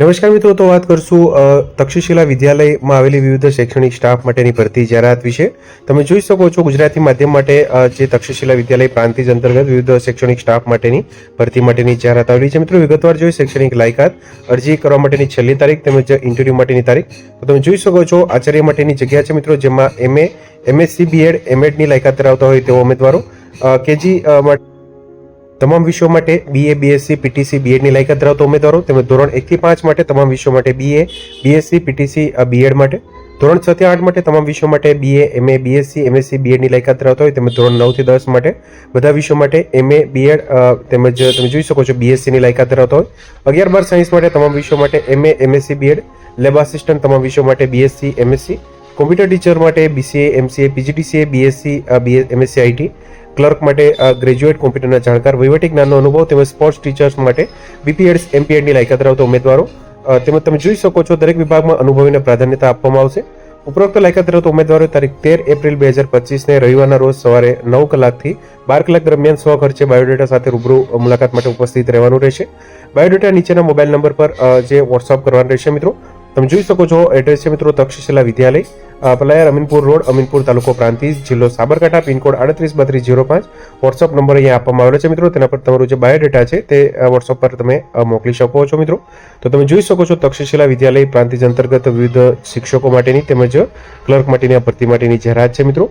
નમસ્કાર મિત્રો, તો વાત કરશું તક્ષશિલા વિદ્યાલયમાં આવેલી વિવિધ શૈક્ષણિક સ્ટાફ માટેની ભરતી જાહેરાત વિશે. તમે જોઈ શકો છો ગુજરાતી માધ્યમ માટે જે તક્ષશિલા વિદ્યાલય પ્રાંતિજ અંતર્ગત વિવિધ શૈક્ષણિક સ્ટાફ માટેની ભરતી માટેની જાહેરાત આવેલી છે. મિત્રો, વિગતવાર જોઈ શૈક્ષણિક લાયકાત, અરજી કરવા માટેની છેલ્લી તારીખ તેમજ ઇન્ટરવ્યૂ માટેની તારીખ. તો તમે જોઈ શકો છો, આચાર્ય માટેની જગ્યા છે મિત્રો, જેમાં એમએ એમએસસી બીએડ એમએડની લાયકાત ધરાવતા હોય તેવા ઉમેદવારો કેજી માટે તમામ વિષયો માટે બીએ બીએસસી પીટીસી બીએડની લાયકાત ધરાવતા ઉમેદવારો તેમજ ધોરણ એકથી પાંચ માટે તમામ વિષયો માટે બીએ બીએસસી પીટીસી બીએડ માટે. ધોરણ છ આઠ માટે તમામ વિષયો માટે બીએ એમએ બીએસસી એમએસસી બીએડની લાયકાત ધરાવતા હોય તેમજ ધોરણ નવથી દસ માટે બધા વિષયો માટે એમએ બીએડ તેમજ તમે જોઈ શકો છો બીએસસીની લાયકાત ધરાવતા હોય. અગિયાર બાર સાયન્સ માટે તમામ વિષયો માટે MA MSc BEd lab assistant તમામ વિષયો માટે બીએસસી એમએસસી કોમ્પ્યુટર ટીચર માટે BCA MCA PGDCA BSc BA MSc IT clerk માટે ગ્રેજ્યુએટ કોમ્પ્યુટરના જાણકાર વહીવટી જ્ઞાનનો અનુભવ તેમજ સ્પોર્ટ્સ ટીચર્સ માટે બીપીએડ્સ, એમપીએડની લાયકાત ધરાવતા ઉમેદવારો. તેમજ તમે જોઈ શકો છો દરેક વિભાગમાં અનુભવીને પ્રાધાન્યતા આપવામાં આવશે. ઉપરોક્ત લાયકાત ધરાવતા ઉમેદવારો તારીખ તેર એપ્રિલ બે હજાર પચીસને રવિવારના રોજ સવારે નવ કલાકથી બાર કલાક દરમિયાન સ્વ ખર્ચે બાયોડેટા સાથે રૂબરૂ મુલાકાત માટે ઉપસ્થિત રહેવાનું રહેશે. બાયોડેટા નીચેના મોબાઈલ નંબર પર જે વોટ્સઅપ કરવાનું રહેશે મિત્રો. તમે જોઈ શકો છો એડ્રેસ છે મિત્રો તક્ષશિલા વિદ્યાલય પલાયર અમીનપુર રોડ, અમીનપુર તાલુકો પ્રાંતિજ, જિલ્લો સાબરકાંઠા, પિનકોડ આડત્રીસ બત્રીસ જીરો પાંચ. વોટ્સઅપ નંબર અહીંયા આપવામાં આવેલો છે મિત્રો, તેના પર તમારું જે બાયોડેટા છે તે વોટ્સઅપ પર તમે મોકલી શકો છો મિત્રો. તો તમે જોઈ શકો છો તક્ષશિલા વિદ્યાલય પ્રાંતિજ અંતર્ગત વિવિધ શિક્ષકો માટેની તેમજ ક્લર્ક માટેની આ ભરતી માટેની જાહેરાત છે મિત્રો.